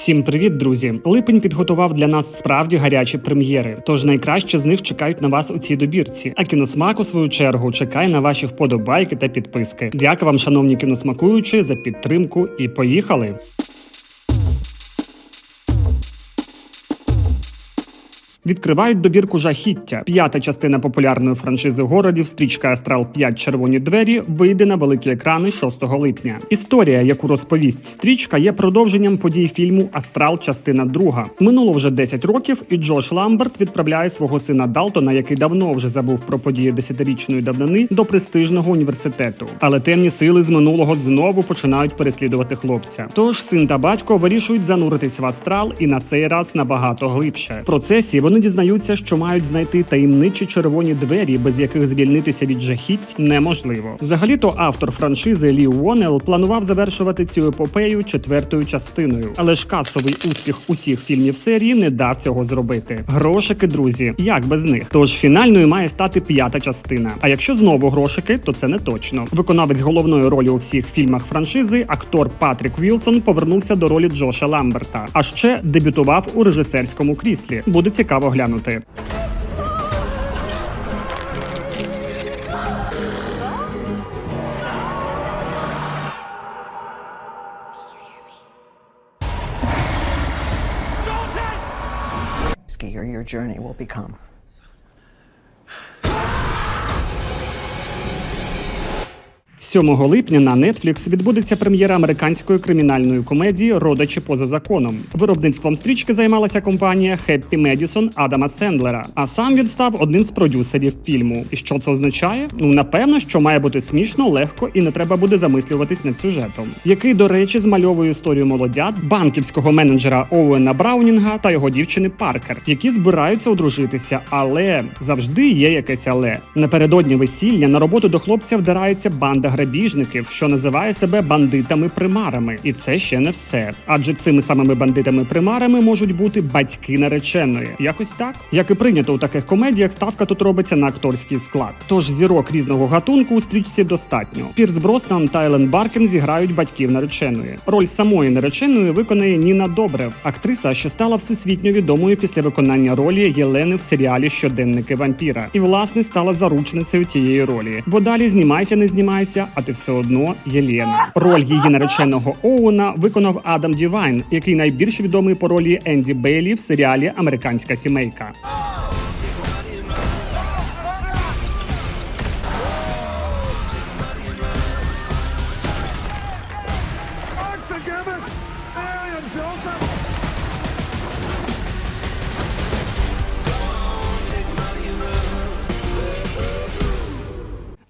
Всім привіт, друзі! Липень підготував для нас справді гарячі прем'єри. Тож найкраще з них чекають на вас у цій добірці. А кіносмак у свою чергу чекає на ваші вподобайки та підписки. Дякую вам, шановні кіносмакуючі, за підтримку і поїхали! Відкривають добірку жахіття. П'ята частина популярної франшизи городів стрічка Астрал 5 червоні двері вийде на великі екрани 6 липня. Історія, яку розповість стрічка, є продовженням подій фільму Астрал, частина 2. Минуло вже 10 років, і Джош Ламберт відправляє свого сина Далтона, який давно вже забув про події десятирічної давнини, до престижного університету. Але темні сили з минулого знову починають переслідувати хлопця. Тож син та батько вирішують зануритись в астрал і на цей раз набагато глибше. В процесі вони дізнаються, що мають знайти таємничі червоні двері, без яких звільнитися від жахіть неможливо. Взагалі-то автор франшизи Лі Уонел планував завершувати цю епопею четвертою частиною, але ж касовий успіх усіх фільмів серії не дав цього зробити. Грошики, друзі, як без них? Тож фінальною має стати п'ята частина. А якщо знову грошики, то це не точно. Виконавець головної ролі у всіх фільмах франшизи, актор Патрік Вілсон, повернувся до ролі Джоша Ламберта, а ще дебютував у режисерському кріслі. Буде цікаво глянути. Skier, your journey will become. 7 липня на Netflix відбудеться прем'єра американської кримінальної комедії Родичі поза законом. Виробництвом стрічки займалася компанія Happy Madison Адама Сендлера. А сам він став одним з продюсерів фільму. І що це означає? Ну напевно, що має бути смішно, легко і не треба буде замислюватись над сюжетом, який, до речі, змальовує історію молодят банківського менеджера Оуена Браунінга та його дівчини Паркер, які збираються одружитися, але завжди є якесь але. Напередодні весілля на роботу до хлопця вдирається банда грабіжників, що називає себе бандитами-примарами. І це ще не все. Адже цими самими бандитами-примарами можуть бути батьки нареченої. Якось так. Як і прийнято у таких комедіях, ставка тут робиться на акторський склад. Тож зірок різного гатунку у стрічці достатньо. Пірс Броснан та Елен Баркен зіграють батьків нареченої. Роль самої нареченої виконає Ніна Добрев, актриса, що стала всесвітньо відомою після виконання ролі Єлени в серіалі Щоденники вампіра, і власне стала заручницею тієї ролі. Бо далі знімайся, не знімайся, а ти все одно Єлена. Роль її нареченого Оуна виконав Адам Дівайн, який найбільш відомий по ролі Енді Бейлі в серіалі Американська сімейка.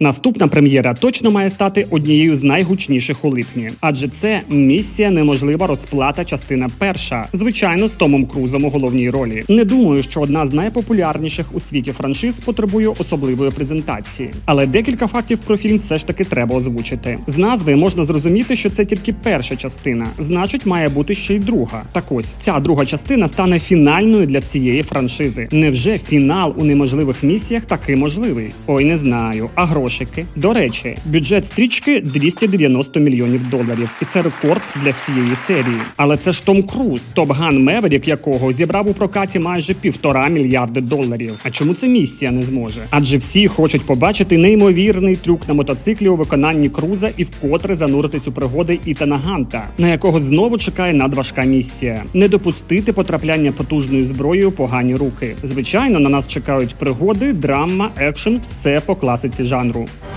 Наступна прем'єра точно має стати однією з найгучніших у липні, адже це місія неможлива розплата, частина перша, звичайно, з Томом Крузом у головній ролі. Не думаю, що одна з найпопулярніших у світі франшиз потребує особливої презентації. Але декілька фактів про фільм все ж таки треба озвучити. З назви можна зрозуміти, що це тільки перша частина, значить, має бути ще й друга. Так ось ця друга частина стане фінальною для всієї франшизи. Невже фінал у неможливих місіях таки можливий? Ой, не знаю. А грошики? До речі, бюджет стрічки 290 мільйонів доларів, і це рекорд для всієї серії. Але це ж Том Круз, Топ Ган Меверік, якого зібрав у прокаті майже півтора мільярди доларів. А чому це місія не зможе? Адже всі хочуть побачити неймовірний трюк на мотоциклі у виконанні Круза і вкотре зануритись у пригоди Ітана Ганта, на якого знову чекає надважка місія: не допустити потрапляння потужною зброєю у погані руки. Звичайно, на нас чекають пригоди, драма, екшен, все по класиці жанру. think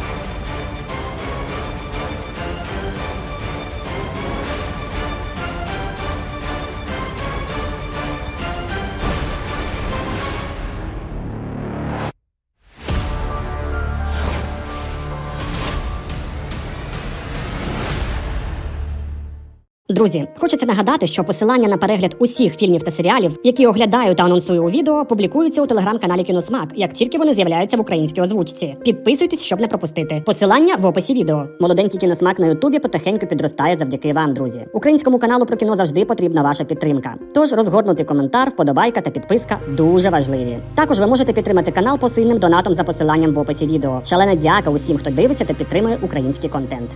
Друзі, хочеться нагадати, що посилання на перегляд усіх фільмів та серіалів, які оглядаю та анонсую у відео, публікуються у телеграм-каналі Кіносмак, як тільки вони з'являються в українській озвучці. Підписуйтесь, щоб не пропустити. Посилання в описі відео. Молоденький кіносмак на Ютубі потихеньку підростає завдяки вам, друзі. Українському каналу про кіно завжди потрібна ваша підтримка. Тож розгорнутий коментар, вподобайка та підписка дуже важливі. Також ви можете підтримати канал посильним донатом за посиланням в описі відео. Шалена дяка усім, хто дивиться та підтримує український контент.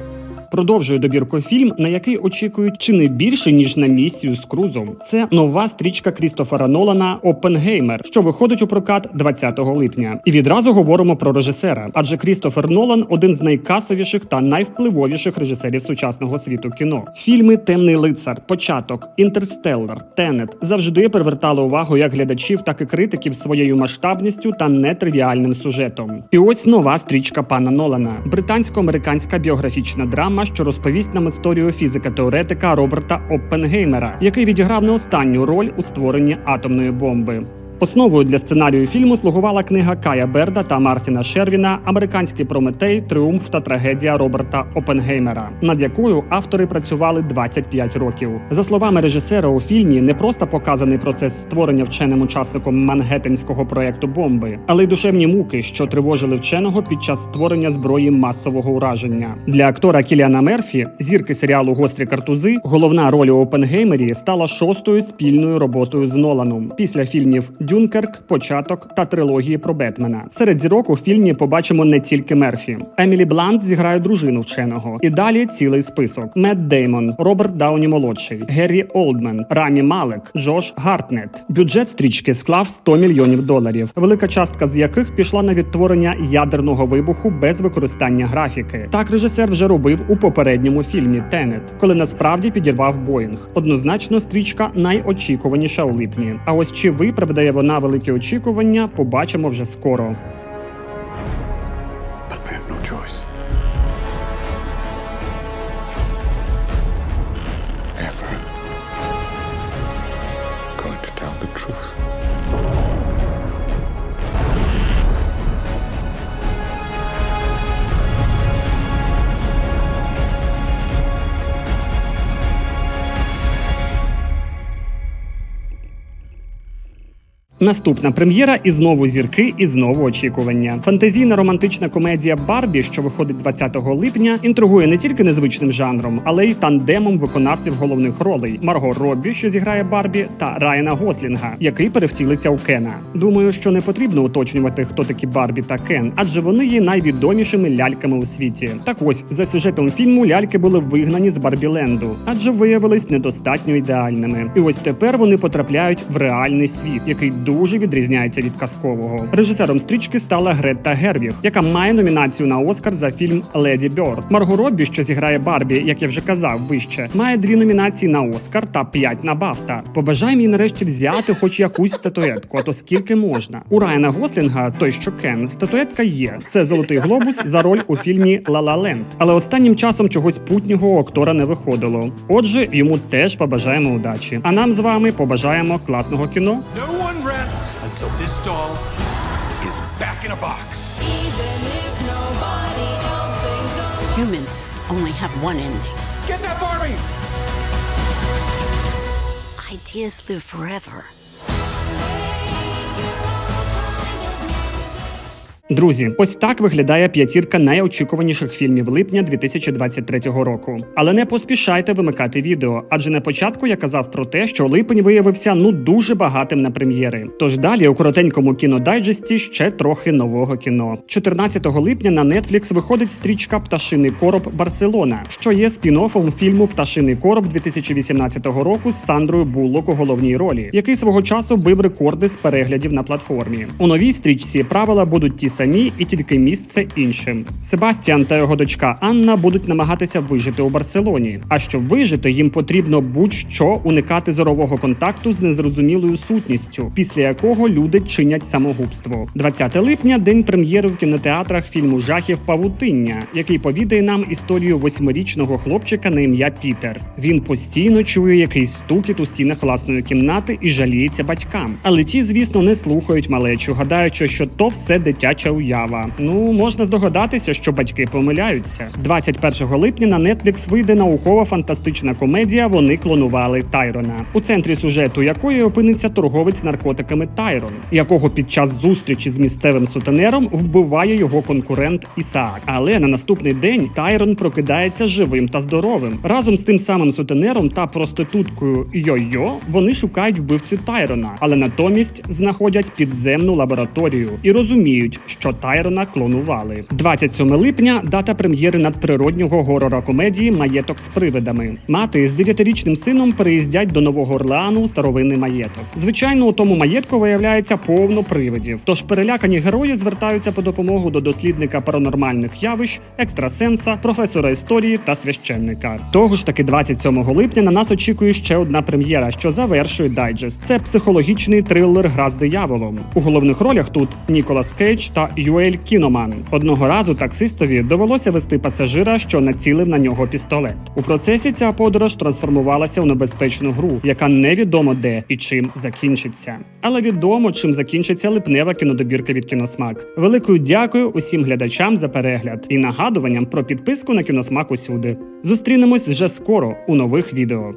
Продовжує добірку фільм, на який очікують чи не більше ніж на місію з Крузом. Це нова стрічка Крістофера Нолана Опенгеймер, що виходить у прокат 20 липня. І відразу говоримо про режисера, адже Крістофер Нолан один з найкасовіших та найвпливовіших режисерів сучасного світу кіно. Фільми Темний лицар, початок, інтерстеллар, Тенет завжди привертали увагу як глядачів, так і критиків своєю масштабністю та нетривіальним сюжетом. І ось нова стрічка пана Нолана, британсько-американська біографічна драма, що розповість нам історію фізика-теоретика Роберта Оппенгеймера, який відіграв не останню роль у створенні атомної бомби. Основою для сценарію фільму слугувала книга Кая Берда та Мартіна Шервіна Американський Прометей, Тріумф та трагедія Роберта Опенгеймера, над якою автори працювали 25 років. За словами режисера, у фільмі не просто показаний процес створення вченим учасником Мангеттенського проекту бомби, але й душевні муки, що тривожили вченого під час створення зброї масового ураження. Для актора Кіліана Мерфі, зірки серіалу Гострі картузи, головна роль у Опенгеймері стала шостою спільною роботою з Ноланом після фільмів Дюнкерк, Початок та трилогії про Бетмена. Серед зірок у фільмі побачимо не тільки Мерфі. Емілі Блант зіграє дружину вченого. І далі цілий список: Мед Деймон, Роберт Дауні молодший, Геррі Олдмен, Рамі Малек, Джош Гартнет. Бюджет стрічки склав 100 мільйонів доларів, велика частка з яких пішла на відтворення ядерного вибуху без використання графіки. Так режисер вже робив у попередньому фільмі Тенет, коли насправді підірвав Боїнг. Однозначно, стрічка найочікуваніша у липні. А ось чи виправдає вона великі очікування, побачимо вже скоро. Наступна прем'єра і знову зірки, і знову очікування. Фантазійна романтична комедія Барбі, що виходить 20 липня, інтригує не тільки незвичним жанром, але й тандемом виконавців головних ролей Марго Роббі, що зіграє Барбі, та Райана Гослінга, який перевтілиться у Кена. Думаю, що не потрібно уточнювати, хто такі Барбі та Кен, адже вони є найвідомішими ляльками у світі. Так ось за сюжетом фільму ляльки були вигнані з Барбіленду, адже виявились недостатньо ідеальними. І ось тепер вони потрапляють в реальний світ, який дуже відрізняється від казкового. Режисером стрічки стала Гретта Гервіг, яка має номінацію на Оскар за фільм Леді Бьорд. Марго Роббі, що зіграє Барбі, як я вже казав, вище, має дві номінації на Оскар та п'ять на Бафта. Побажаємо їй нарешті взяти хоч якусь статуетку, а то скільки можна. У Райана Гослінга, той що Кен, статуетка є. Це золотий глобус за роль у фільмі «Ла Ла Ленд». Але останнім часом чогось путнього актора не виходило. Отже, йому теж побажаємо удачі. А нам з вами побажаємо класного кіно. No one rests until this doll is back in a box. Even if nobody else sings along. Humans only have one ending. Get that Barbie! Ideas live forever. Друзі, ось так виглядає п'ятірка найочікуваніших фільмів липня 2023 року. Але не поспішайте вимикати відео, адже на початку я казав про те, що липень виявився ну дуже багатим на прем'єри. Тож далі у коротенькому кінодайджесті ще трохи нового кіно. 14 липня на Netflix виходить стрічка Пташиний короб Барселона, що є спін-оффом фільму Пташиний короб 2018 року з Сандрою Буллок у головній ролі, який свого часу бив рекорди з переглядів на платформі. У новій стрічці правила будуть ті самі, і тільки місце іншим. Себастьян та його дочка Анна будуть намагатися вижити у Барселоні. А щоб вижити, їм потрібно будь-що уникати зорового контакту з незрозумілою сутністю, після якого люди чинять самогубство. 20 липня день прем'єри в кінотеатрах фільму жахів Павутиння, який повідає нам історію восьмирічного хлопчика на ім'я Пітер. Він постійно чує якийсь стукіт у стінах власної кімнати і жаліється батькам. Але ті, звісно, не слухають малечу, гадаючи, що то все дитяча уява. Ну можна здогадатися, що батьки помиляються. 21 липня на Netflix вийде наукова фантастична комедія. Вони клонували Тайрона, у центрі сюжету якої опиниться торговець наркотиками Тайрон, якого під час зустрічі з місцевим сутенером вбиває його конкурент Ісаак. Але на наступний день Тайрон прокидається живим та здоровим. Разом з тим самим сутенером та проституткою Йо-Йо вони шукають вбивцю Тайрона, але натомість знаходять підземну лабораторію і розуміють, що Тайрона клонували. 27 липня дата прем'єри надприроднього горора комедії Маєток з привидами. Мати з дев'ятирічним сином переїздять до Нового Орлеану у старовинний маєток. Звичайно, у тому маєтку виявляється повно привидів. Тож перелякані герої звертаються по допомогу до дослідника паранормальних явищ, екстрасенса, професора історії та священника. Того ж таки, 27 липня на нас очікує ще одна прем'єра, що завершує дайджест. Це психологічний трилер Гра з дияволом. У головних ролях тут Ніколас Кейдж та Юель Кіноман. Одного разу таксистові довелося вести пасажира, що націлив на нього пістолет. У процесі ця подорож трансформувалася у небезпечну гру, яка невідомо де і чим закінчиться. Але відомо, чим закінчиться липнева кінодобірка від кіносмак. Великою дякую усім глядачам за перегляд і нагадуванням про підписку на кіносмак усюди. Зустрінемось вже скоро у нових відео.